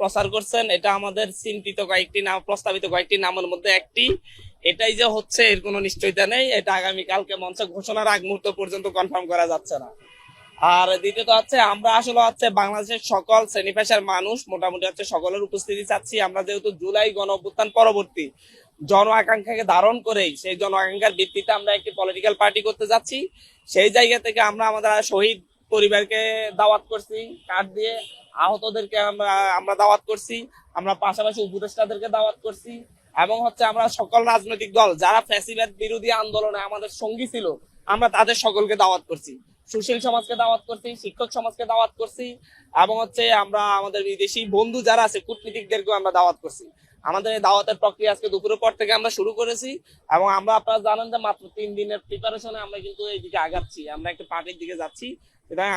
প্রচার করছেন, এটা আমাদের চিন্তিত কয়েকটি নাম, প্রস্তাবিত কয়েকটি নামের মধ্যে একটি। এটাই যে হচ্ছে, এর কোনো নিশ্চয়তা নেই, এটা আগামী কালকে মঞ্চে ঘোষণার আগ মুহূর্ত পর্যন্ত কনফার্ম করা যাচ্ছে না। আর দ্বিতীয়ত হচ্ছে, আমরা আসলে হচ্ছে বাংলাদেশের সকল শ্রেণি পেশার মানুষ, মোটামুটি হচ্ছে সকলের উপস্থিতি চাচ্ছি। আমরা যেহেতু জুলাই গণ অভ্যুত্থান পরবর্তী জন আকাঙ্ক্ষাকে ধারণ করেই, সেই জন আকাঙ্ক্ষার ভিত্তিতে আমরা একটি পলিটিক্যাল পার্টি করতে যাচ্ছি। সেই জায়গা থেকে আমরা আমাদের শহীদ পরিবারকে দাওয়াত করছি, কার্ড দিয়ে। আহতদেরকে আমরা আমরা দাওয়াত করছি, আমরা পাশাপাশি উপদেষ্টাদেরকে দাওয়াত করছি, এবং হচ্ছে আমরা সকল রাজনৈতিক দল, যারা ফ্যাসিবাদ বিরোধী আন্দোলনে আমাদের সঙ্গী ছিল, আমরা তাদের সকলকে দাওয়াত করছি। সুশীল সমাজকে দাওয়াত করছি, শিক্ষক সমাজকে দাওয়াত করছি, এবং হচ্ছে আমরা আমাদের বিদেশি বন্ধু যারা আছে, কূটনীতিকদেরকেও আমরা দাওয়াত করছি। আমাদের এই দাওয়াতের প্রক্রিয়া আজকে দুপুরের পর থেকে আমরা শুরু করেছি, এবং আমরা আপনারা জানেন যে মাত্র তিন দিনের প্রিপারেশনে আমরা কিন্তু এইদিকে আগাচ্ছি, আমরা একটা পার্টির দিকে যাচ্ছি।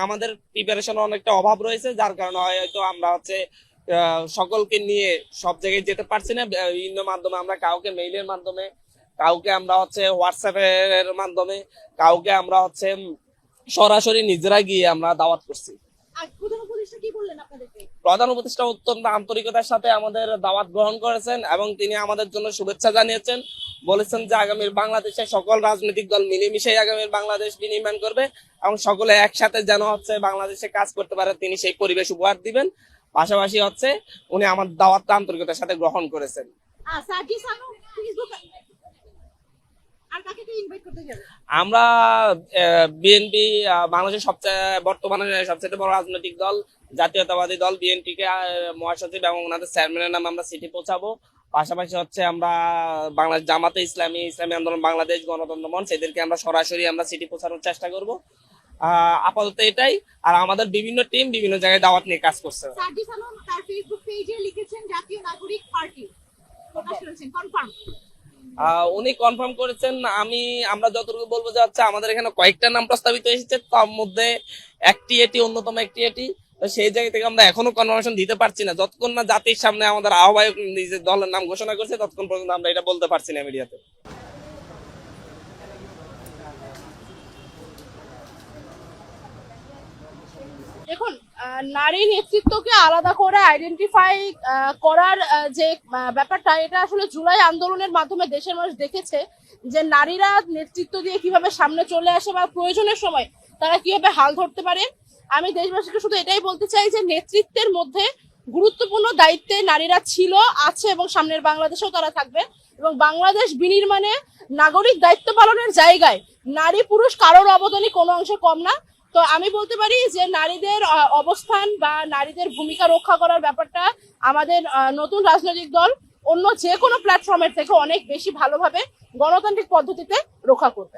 আমাদের প্রিপারেশন অনেকটা অভাব রয়েছে যার কারণে হয়তো আমরা হচ্ছে সকলকে নিয়ে সব জায়গায় যেতে পারছি না। বিভিন্ন মাধ্যমে আমরা কাউকে মেইলের মাধ্যমে কাউকে আমরা হচ্ছে হোয়াটসঅ্যাপের মাধ্যমে কাউকে আমরা হচ্ছে সরাসরি নিজেরা গিয়ে আমরা দাওয়াত করছি। প্রধান উপদেষ্টা অত্যন্ত আন্তরিকতার সাথে আমাদের দাওয়াত গ্রহণ করেছেন এবং তিনি আমাদের জন্য শুভেচ্ছা জানিয়েছেন। বলেছেন যে আগামীর বাংলাদেশে সকল রাজনৈতিক দল মিলেমিশে আগামীর বাংলাদেশ বিনির্মাণ করবে এবং সকলে একসাথে যেন হচ্ছে বাংলাদেশে কাজ করতে পারে তিনি সেই পরিবেশ উপহার দিবেন। পাশাপাশি হচ্ছে উনি আমার দাওয়াতটা আন্তরিকতার সাথে গ্রহণ করেছেন। আমরা বিএনপি বাংলাদেশের সবচেয়ে বর্তমানে সবচেয়ে বড় রাজনৈতিক দল জাতীয়তাবাদী দল বিএনপি কে মহাসচিব এবং ওনাদের চেয়ারম্যানের নাম আমরা সিটি পৌঁছাবো। পাশাপাশি হচ্ছে আমরা বাংলাদেশ জামাতে ইসলামী ইসলামী আন্দোলন বাংলাদেশ গণতন্ত্র মঞ্চ এদেরকে আমরা সরাসরি আমরা সিটি পৌঁছানোর চেষ্টা করব। আহ, আপাতত এটাই। আর আমাদের বিভিন্ন টিম বিভিন্ন জায়গায় দাওয়াত নিয়ে কাজ করছে। তার ফেসবুক পেজে লিখেছেন জাতীয় নাগরিক পার্টি। প্রকাশ করেছেন কনফার্ম আহ, উনি কনফার্ম করেছেন আমি আমরা যতটুকু বলব যে হচ্ছে আমাদের এখানে কয়েকটা নাম প্রস্তাবিত এসেছে। তার মধ্যে একটি এটি অন্যতম একটি এটি। তো সেই জায়গা থেকে আমরা এখনও কনফার্মেশন দিতে পারছি না। যতক্ষণ না জাতির সামনে আমাদের আহ্বায়ক নিজের দলের নাম ঘোষণা করছে, ততক্ষণ পর্যন্ত আমরা এটা বলতে পারছি না মিডিয়াতে। দেখুন নারী নেতৃত্বকে আলাদা করে আইডেন্টিফাই করার যে ব্যাপারটা, এটা আসলে জুলাই আন্দোলনের মাধ্যমে দেশের মানুষ দেখেছে যে নারীরা নেতৃত্ব দিয়ে কীভাবে সামনে চলে আসে বা প্রয়োজনের সময় তারা কীভাবে হাল ধরতে পারে। আমি দেশবাসীকে শুধু এটাই বলতে চাই যে নেতৃত্বের মধ্যে গুরুত্বপূর্ণ দায়িত্বে নারীরা ছিল, আছে এবং সামনের বাংলাদেশেও তারা থাকবে এবং বাংলাদেশ বিনির্মাণে নাগরিক দায়িত্ব পালনের জায়গায় নারী পুরুষ কারোর অবদানই কোনো অংশে কম না। তো আমি বলতে পারি যে নারীদের অবস্থান বা নারীদের ভূমিকা রক্ষা করার ব্যাপারটা আমাদের নতুন রাজনৈতিক দল অন্য যে কোনো প্ল্যাটফর্মের থেকে অনেক বেশি ভালোভাবে গণতান্ত্রিক পদ্ধতিতে রক্ষা করবে।